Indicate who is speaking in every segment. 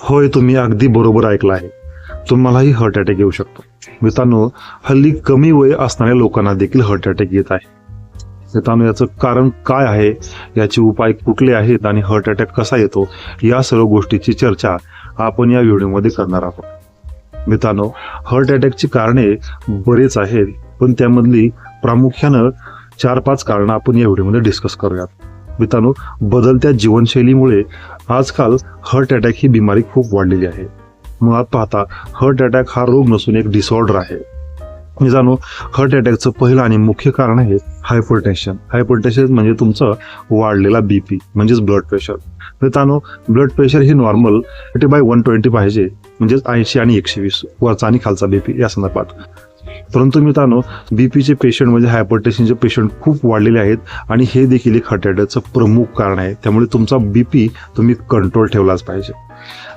Speaker 1: होय तुम्ही अगदी बरोबर ऐकलं आहे. तुम्हालाही हार्ट अटॅक येऊ शकतो. मित्रांनो हल्ली कमी वय असणाऱ्या लोकांना देखील हार्ट अटॅक येत आहे. मित्रांनो याचं कारण काय आहे? याचे उपाय कुठले आहेत आणि हार्ट अटॅक कसा येतो? या सर्व गोष्टीची चर्चा आपण या व्हिडिओमध्ये करणार आहोत. मित्रांनो हार्ट अटॅकची कारणे बरेच आहेत पण त्यामधली प्रामुख्यानं चार पाच कारणं आपण या व्हिडिओमध्ये डिस्कस करूयात. मित्रांनो बदलत्या जीवनशैलीमुळे आजकाल हार्ट अटॅक ही बिमारी खूप वाढलेली आहे. मुळात पाहता हार्ट अटॅक हा रोग नसून एक डिसऑर्डर आहे. मित्रांनो हार्ट अटॅकचं पहिलं आणि मुख्य कारण आहे हायपरटेन्शन हायपरटेन्शन म्हणजे तुमचं वाढलेला बी पी म्हणजेच ब्लड प्रेशर मित्रांनो ब्लड प्रेशर हे normal eighty by one twenty पाहिजे म्हणजेच ऐंशी आणि एकशे वीस वरचा आणि खालचा बी पी या संदर्भात. परंतु मित्रांनो बीपीचे पेशंट म्हणजे हायपरटेन्शनचे पेशंट खूप वाढलेले आहेत आणि हे देखील एक हार्ट अटॅकचं प्रमुख कारण आहे. त्यामुळे तुमचा बी पी तुम्ही कंट्रोल ठेवलाच पाहिजे.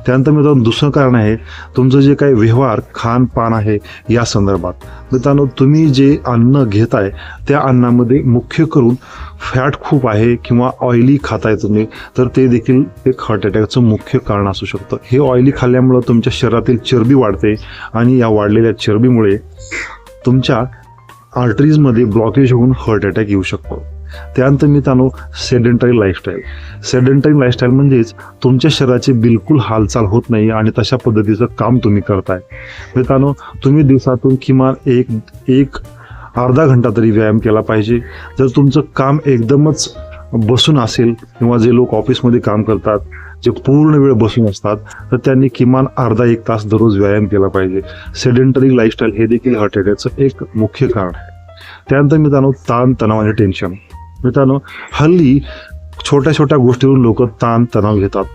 Speaker 1: त्यानंतर मित्रांनो दुसरं कारण आहे तुमचं जे काही व्यवहार खानपान आहे या संदर्भात. मित्रांनो तुम्ही जे अन्न घेताय त्या अन्नामध्ये मुख्य करून फॅट खूप आहे किंवा ऑइली खाताय तुम्ही तर ते देखील एक हार्ट अटॅकचं मुख्य कारण असू शकतं. हे ऑइली खाल्ल्यामुळं तुमच्या शरीरातील चरबी वाढते आणि या वाढलेल्या चरबीमुळे तुमच्या आर्टरीजमध्ये ब्लॉकेज होऊन हार्ट अटॅक येऊ शकतो. त्यानंतर मित्रांनो सेडेंटरी लाईफस्टाईल सेडेंटरी लाईफस्टाईल म्हणजेच तुमच्या शरीराची बिलकुल हालचाल होत नाही आणि तशा पद्धतीचं काम तुम्ही करताय. मित्रांनो तुम्ही दिवसातून किमान एक एक अर्धा घंटा तरी व्यायाम केला पाहिजे. जर तुमचं काम एकदमच बसून असेल किंवा जे लोक ऑफिसमध्ये काम करतात जे पूर्ण वेळ बसून असतात तर त्यांनी किमान अर्धा एक तास दररोज व्यायाम केला पाहिजे. सेडेंटरी लाईफस्टाईल हे देखील हार्ट अटॅकचं एक मुख्य कारण आहे. त्यानंतर मित्रांनो ताण तणाव आणि टेन्शन मित्रांनो हल्ली छोट्या छोट्या गोष्टीवरून लोक ताण तणाव घेतात.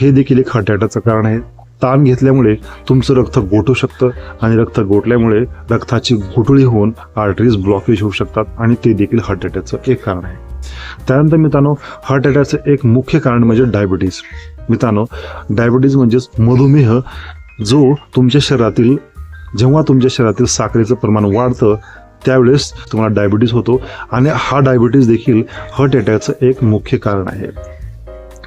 Speaker 1: हे देखील एक हार्ट अटॅकचं कारण आहे. ताण घेतल्यामुळे तुमचं रक्त गोठू शकतं आणि रक्त गोठल्यामुळे रक्ताची गुठळी होऊन आर्टरीज ब्लॉकेज होऊ शकतात आणि ते देखील हार्ट अटॅकचं एक कारण आहे. त्यानंतर मित्रांनो हार्ट अटॅकचं एक मुख्य कारण म्हणजे डायबिटीज मित्रांनो डायबिटीज म्हणजेच मधुमेह जो तुमच्या शरीरातील जेव्हा तुमच्या शरीरातील साखरेचं प्रमाण वाढतं त्यावेळेस तुम्हाला डायबिटीज होतो आणि हा डायबिटीज देखील हार्ट अटॅकचं एक मुख्य कारण आहे.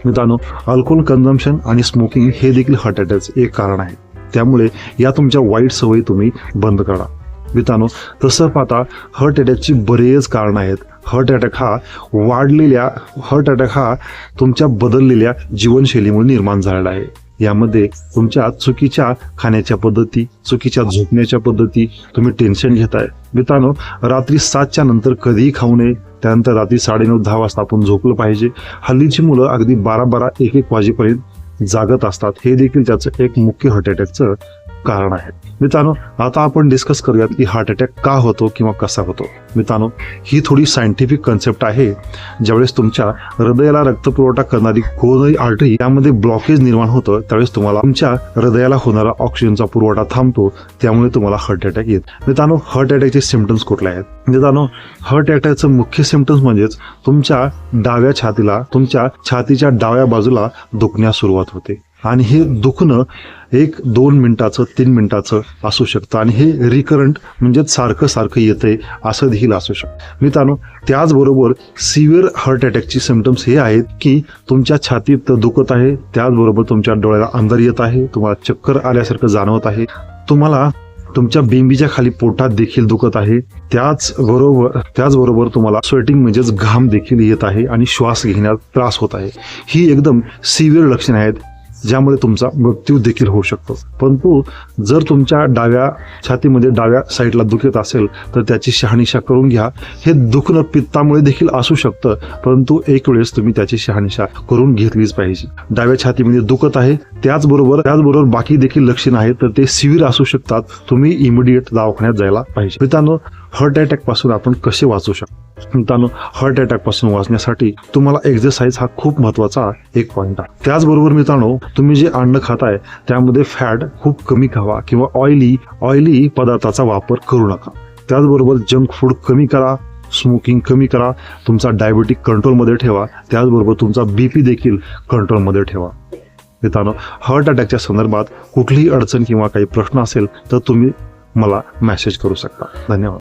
Speaker 1: मित्रांनो अल्कोहोल कन्झम्पशन आणि स्मोकिंग हे देखील हार्ट अटॅकचं एक कारण आहे. त्यामुळे या तुमच्या वाईट सवयी तुम्ही बंद करा. मित्रांनो तसं पाहता हार्ट अटॅकची बरेच कारणं आहेत. हार्ट अटॅक हा वाढलेल्या हार्ट अटॅक हा तुमच्या बदललेल्या जीवनशैलीमुळे निर्माण झालेला आहे. यामध्ये तुमच्या चुकीच्या खाण्याच्या पद्धती चुकीच्या झोपण्याच्या पद्धती तुम्ही टेन्शन घेताय. मित्रांनो रात्री सातच्या नंतर कधीही खाऊ नये. त्यानंतर रात्री साडेनऊ दहा वाजता आपण झोपलं पाहिजे. हल्लीची मुलं अगदी बारा बारा एक एक वाजेपर्यंत जागत असतात. हे देखील त्याचं एक मुख्य हार्ट अटॅकचं कारण आहे. मित्रांनो आता आपण डिस्कस करूयात की हार्ट अटॅक का होतो किंवा कसा होतो. मित्रांनो ही थोडी सायंटिफिक कन्सेप्ट आहे. ज्यावेळेस तुमच्या हृदयाला रक्तपुरवठा करणारी कोरोनरी आर्टरी यामध्ये ब्लॉकेज निर्माण होतं त्यावेळेस तुम्हाला तुमच्या हृदयाला होणारा ऑक्सिजनचा पुरवठा थांबतो त्यामुळे तुम्हाला हार्ट अटॅक येत. मित्रांनो हार्ट अटॅकचे सिमटम्स कुठले आहेत? मित्रांनो हार्ट अटॅकचं मुख्य सिमटम्स म्हणजेच तुमच्या डाव्या छातीला तुमच्या छातीच्या डाव्या बाजूला दुखण्यास सुरुवात होते. आणि हे दुखणं एक दोन मिनटाचं तीन मिनटाचं असू शकतं. आणि हे रिकरंट म्हणजे सारखं सारखं येतंय असं देखील असू शकतं. मित्रांनो त्याचबरोबर सिव्हिअर हार्ट अटॅकची सिमटम्स हे आहेत की तुमच्या छातीत दुखत आहे त्याचबरोबर तुमच्या डोळ्याला अंदर येत आहे तुम्हाला चक्कर आल्यासारखं जाणवत आहे तुम्हाला तुमच्या बिंबीच्या खाली पोटात देखील दुखत आहे त्याच बरोबर त्याचबरोबर तुम्हाला स्वेटिंग म्हणजेच घाम देखील येत आहे आणि श्वास घेण्यात त्रास होत आहे. ही एकदम सिव्हिअर लक्षणे आहेत. ज्यामुळे तुमचा मृत्यू देखील होऊ शकतो. परंतु जर तुमच्या डाव्या छातीमध्ये डाव्या साईडला दुखत असेल तर त्याची शहानिशा करून घ्या. हे दुखणं पित्तामुळे देखील असू शकतं परंतु एक वेळेस तुम्ही त्याची शहानिशा करून घेतलीच पाहिजे. डाव्या छातीमध्ये दुखत आहे त्याचबरोबर त्याचबरोबर बाकी देखील लक्षणं आहेत तर ते सिव्हिर असू शकतात. तुम्ही इमिडिएट दवाखान्यात जायला पाहिजे. मित्रांनो हार्ट अटॅकपासून आपण कसे वाचू शकतो? मित्रांनो हार्ट अटॅकपासून वाचण्यासाठी तुम्हाला एक्झरसाइज हा खूप महत्त्वाचा एक पॉईंट आहे. त्याचबरोबर मित्रांनो तुम्ही जे अन्न खाताय त्यामध्ये फॅट खूप कमी खावा किंवा ऑइली ऑइली पदार्थाचा वापर करू नका. त्याचबरोबर जंक फूड कमी करा स्मोकिंग कमी करा तुमचा डायबिटिक कंट्रोलमध्ये ठेवा त्याचबरोबर तुमचा बीपी देखील कंट्रोलमध्ये ठेवा. मित्रांनो हार्ट अटॅकच्या संदर्भात कुठलीही अडचण किंवा काही प्रश्न असेल तर तुम्ही मला मेसेज करू शकता. धन्यवाद.